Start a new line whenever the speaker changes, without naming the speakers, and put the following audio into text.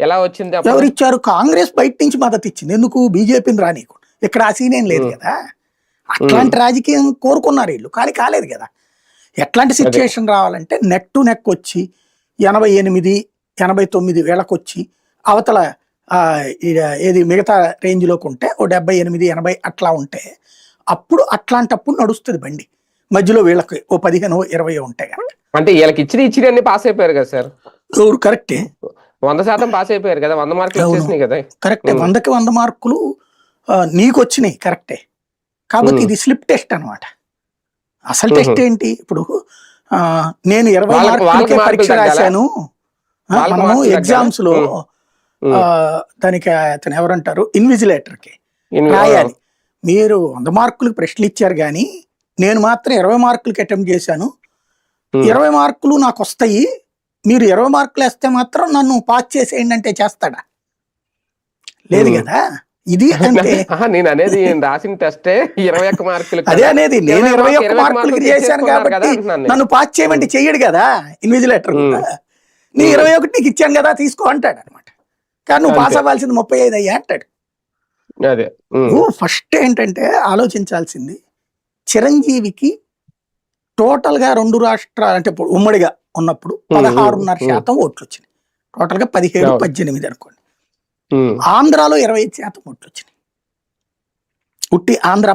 ఎలా వచ్చింది?
ఎవరు ఇచ్చారు కాంగ్రెస్ బయట నుంచి మద్దతు ఇచ్చింది. ఎందుకు? బీజేపీని రానీకు ఇక్కడ ఆ సీన్ ఏం లేదు. కదా? అట్లాంటి రాజకీయం కోరుకున్నారు వీళ్ళు. కానీ కాలేదు కదా. ఎట్లాంటి సిచ్యుయేషన్ రావాలంటే నెక్ టు నెక్ వచ్చి ఎనభై ఎనిమిది ఎనభై తొమ్మిది వేలకు వచ్చి అవతల ఏది మిగతా రేంజ్లోకి ఉంటే ఓ డెబ్బై ఎనిమిది ఎనభై అట్లా ఉంటే అప్పుడు అట్లాంటప్పుడు నడుస్తుంది బండి. మధ్యలో వీళ్ళకి ఓ పదిహేను ఇరవై ఉంటాయి కదా
అంటే వీళ్ళకి ఇచ్చిన ఇచ్చిన పాస్ అయిపోయారు కదా సార్?
ఎవరు? కరెక్టే.
వంద శాతం పాస్ అయిపోయారు కదా వంద మార్కులు. వచ్చేసినాయి కదా.
కరెక్టే. వందకి వంద మార్కులు నీకు వచ్చినాయి కరెక్టే.
ఉమ్.
ఇది స్లిప్ టెస్ట్ అన్నమాట. అసలు. టెస్ట్ ఏంటి? ఇప్పుడు నేను ఇరవై మార్కులకే
మార్కులు
పరీక్ష? రాశాను. మనము
మార్కులు
ఎగ్జామ్స్లో దానికి అతను ఎవరంటారు?
ఇన్విజిలేటర్కి
రాయాలి. మీరు వంద మార్కులకు ప్రశ్నలు ఇచ్చారు కానీ నేను మాత్రం ఇరవై మార్కులకి అటెంప్ట్ చేశాను. ఇరవై మార్కులు నాకు వస్తాయి. మీరు ఇరవై మార్కులు వేస్తే మాత్రం నన్ను పాస్ చేసేయండి అంటే చేస్తాడా లేదు. కదా ఇది అంటే
నేను అనేది రాసిన టెస్టే ఇరవై ఒక్క మార్కులు
అదే అనేది నేను ఇరవై ఒక్క
మార్కులు
చేశాను కాబట్టి. నన్ను పాస్ చేయమంటే చెయ్యడు కదా ఇన్విజిలేటర్ నీ. ఇరవై ఒకటి నీకు ఇచ్చాను కదా తీసుకో అంటాడు అనమాట కానీ నువ్వు పాస్. అవ్వాల్సింది ముప్పై ఐదు అయ్యా అంటాడు. నువ్వు ఫస్ట్ ఏంటంటే ఆలోచించాల్సింది చిరంజీవికి టోటల్గా రెండు రాష్ట్రాలు అంటే ఇప్పుడు ఉమ్మడిగా ఉన్నప్పుడు పదహారున్నర. శాతం ఓట్లు వచ్చినాయి టోటల్గా పదిహేడు. పద్దెనిమిది అనుకోండి. ఆంధ్రాలో ఇరవై ఐదు శాతం ఓట్లు వచ్చినాయి ఉట్టి ఆంధ్ర